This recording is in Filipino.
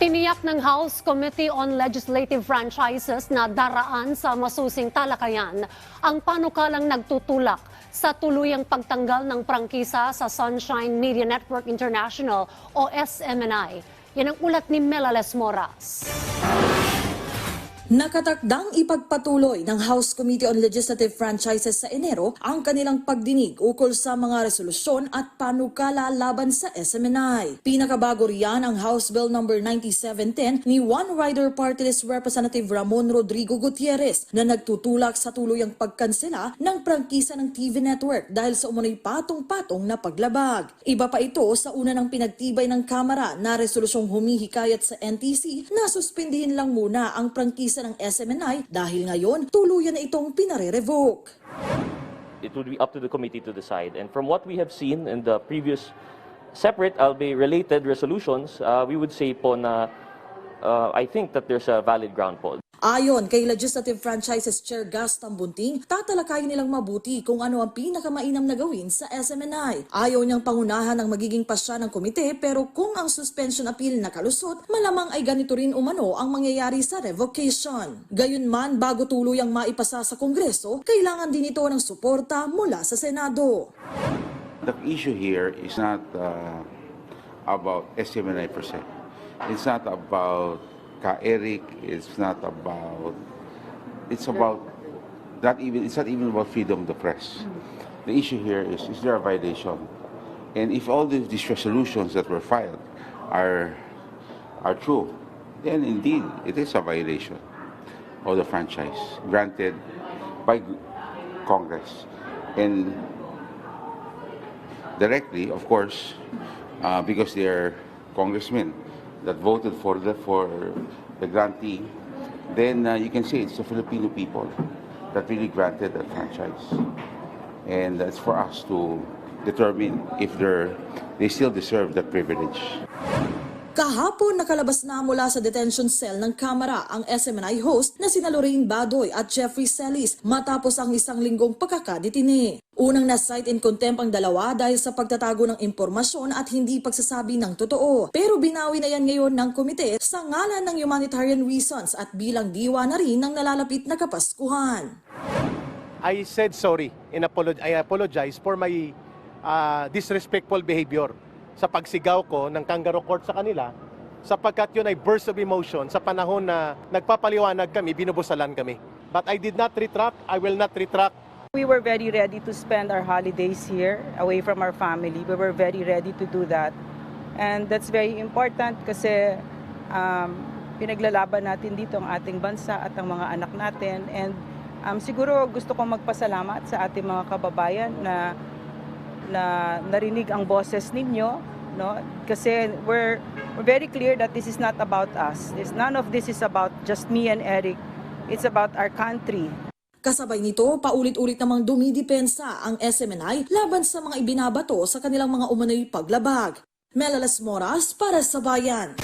Tiniyak ng House Committee on Legislative Franchises na daraan sa masusing talakayan ang panukalang nagtutulak sa tuluyang pagtanggal ng prangkisa sa Sunshine Media Network International o SMNI. Yan ang ulat ni Melales Moras. Nakatakdang ipagpatuloy ng House Committee on Legislative Franchises sa Enero ang kanilang pagdinig ukol sa mga resolusyon at panukala laban sa SMNI. Pinakabago riyan ang House Bill No. 9710 ni One Rider Party List Representative Ramon Rodrigo Gutierrez na nagtutulak sa tuluyang pagkansela ng prangkisa ng TV network dahil sa umunoy patong-patong na paglabag. Iba pa ito sa una ng pinagtibay ng Kamara na resolusyong humihikayat sa NTC na suspindihin lang muna ang prangkisa ng SMNI dahil ngayon tuluyan na itong pinare-revoke. it would be up to the committee to decide. And from what we have seen in the previous separate, albeit related resolutions, uh, we would say po na uh, I think that there's a valid ground po. Ayon kay Legislative Franchises Chair Gas Tambunting, tatalakayin nilang mabuti kung ano ang pinakamainam na gawin sa SMNI. Ayaw niyang pangunahan ng magiging pasya ng komite pero kung ang suspension appeal nakalusot, malamang ay ganito rin umano ang mangyayari sa revocation. Gayunman, bago tuluyang maipasa sa Kongreso, kailangan din ito ng suporta mula sa Senado. The issue here is not uh, about SMNI per se. It's not about Ka Eric. It's not about. It's about not even. It's not even about freedom of the press. The issue here is: is there a violation? And if all these, these resolutions that were filed are are true, then indeed it is a violation of the franchise granted by Congress. And directly, of course, uh, because they are congressmen that voted for the for the grantee, then uh, you can say it's the Filipino people that really granted that franchise, and that's for us to determine if they're they still deserve that privilege. Kahapon nakalabas na mula sa detention cell ng Kamara ang SMNI host na sina Lorraine Badoy at Jeffrey Celis matapos ang isang linggong pagkakadetine. Unang na-cite in contempt ang dalawa dahil sa pagtatago ng impormasyon at hindi pagsasabi ng totoo. Pero binawi na yan ngayon ng komite sa ngalan ng humanitarian reasons at bilang diwa na rin ng nalalapit na kapaskuhan. I said sorry and apolog- I apologize for my uh, disrespectful behavior sa pagsigaw ko ng kangaroo court sa kanila sapagkat yun ay burst of emotion sa panahon na nagpapaliwanag kami, binubusalan kami. But I did not retract, I will not retract. We were very ready to spend our holidays here away from our family. We were very ready to do that. And that's very important kasi um, pinaglalaban natin dito ang ating bansa at ang mga anak natin. And um, siguro gusto kong magpasalamat sa ating mga kababayan na na narinig ang boses ninyo no kasi we're, we're very clear that this is not about us this none of this is about just me and Eric it's about our country Kasabay nito, paulit-ulit namang dumidepensa ang SMNI laban sa mga ibinabato sa kanilang mga umano'y paglabag. Melalas Moras para sa Bayan.